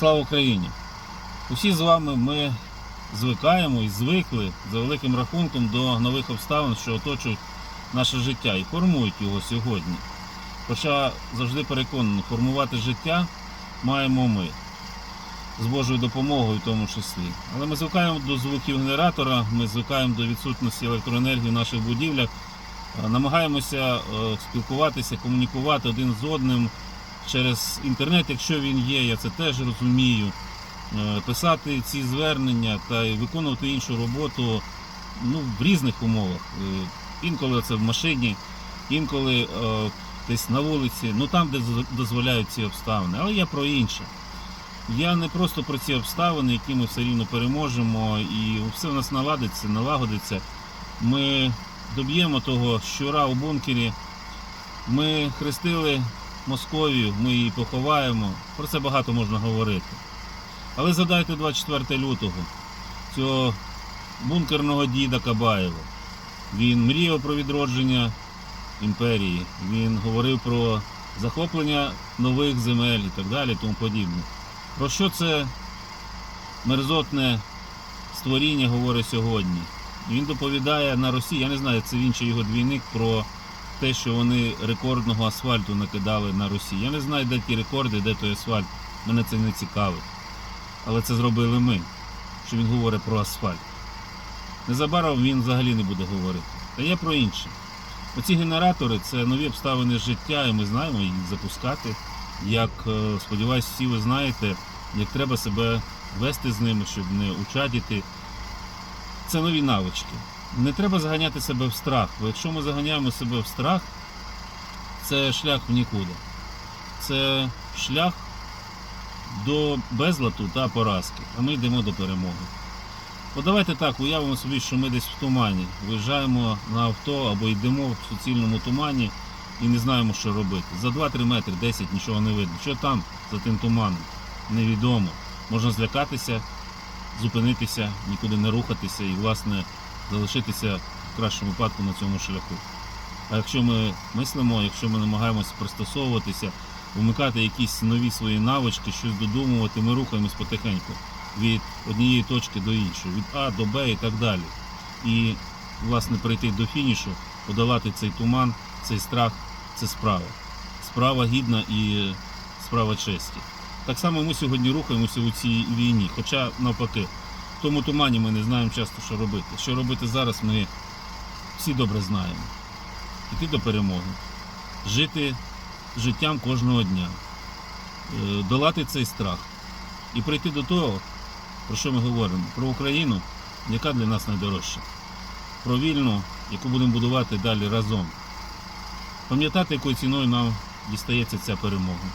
Слава Україні! Усі з вами ми звикаємо і звикли за великим рахунком до нових обставин, що оточують наше життя і формують його сьогодні. Хоча завжди переконаний, формувати життя маємо ми з Божою допомогою в тому числі. Але ми звикаємо до звуків генератора, ми звикаємо до відсутності електроенергії в наших будівлях, намагаємося е, спілкуватися, комунікувати один з одним через інтернет, якщо він є, я це теж розумію. Е, Писати ці звернення та виконувати іншу роботу ну, в різних умовах. Е, Інколи це в машині, інколи е, десь на вулиці, ну там, де дозволяють ці обставини. Але я про інше. Я не просто про ці обставини, які ми все рівно переможемо, і все в нас наладиться, налагодиться. Ми доб'ємо того щура у бункері. Ми хрестили Московію, ми її поховаємо. Про це багато можна говорити. Але згадайте 24 лютого цього бункерного діда Кабаєва. Він мріяв про відродження імперії, він говорив про захоплення нових земель і так далі, тому подібне. Про що це мерзотне створіння говорить сьогодні? Він доповідає на Росії, я не знаю, це він чи його двійник про те, що вони рекордного асфальту накидали на Росії. Я не знаю, де ті рекорди, де той асфальт. Мене це не цікавить. Але це зробили ми, що він говорить про асфальт. Незабаром він взагалі не буде говорити. Та є про інше. Оці генератори це нові обставини життя, і ми знаємо їх запускати. Як, е, сподіваюсь, всі ви знаєте, як треба себе вести з ними, щоб не учадити. Це нові навички. Не треба заганяти себе в страх, бо якщо ми заганяємо себе в страх, це шлях в нікуди. Це шлях до безлату та поразки, а ми йдемо до перемоги. От давайте так уявимо собі, що ми десь в тумані. Виїжджаємо на авто або йдемо в суцільному тумані і не знаємо, що робити. За 2-3 метри, 10 нічого не видно. Що там за тим туманом? Невідомо. Можна злякатися, зупинитися, нікуди не рухатися і, власне, залишитися в кращому випадку на цьому шляху. А якщо ми мислимо, якщо ми намагаємося пристосовуватися, вмикати якісь нові свої навички, щось додумувати, ми рухаємось потихеньку від однієї точки до іншої, від А до Б і так далі. І, власне, прийти до фінішу, подолати цей туман, цей страх це справа. Справа гідна і справа честі. Так само ми сьогодні рухаємося у цій війні, хоча навпаки, в тому тумані ми не знаємо часто, що робити. Що робити зараз, ми всі добре знаємо. Іти до перемоги, жити життям кожного дня, е, долати цей страх і прийти до того, про що ми говоримо? Про Україну, яка для нас найдорожча, про вільну, яку будемо будувати далі разом. Пам'ятати, якою ціною нам дістається ця перемога.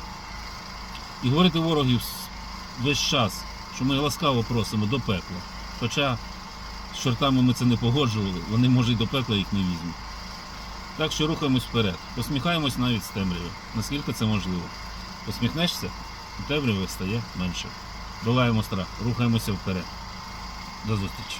І говорити ворогів весь час, що ми ласкаво просимо до пекла. Хоча з чортами ми це не погоджували, вони, може, й до пекла їх не візьмуть. Так що рухаємось вперед, посміхаємось навіть з темряви, наскільки це можливо. Посміхнешся, і темряви стає менше. Долаємо страх, рухаємося вперед. До зустрічі.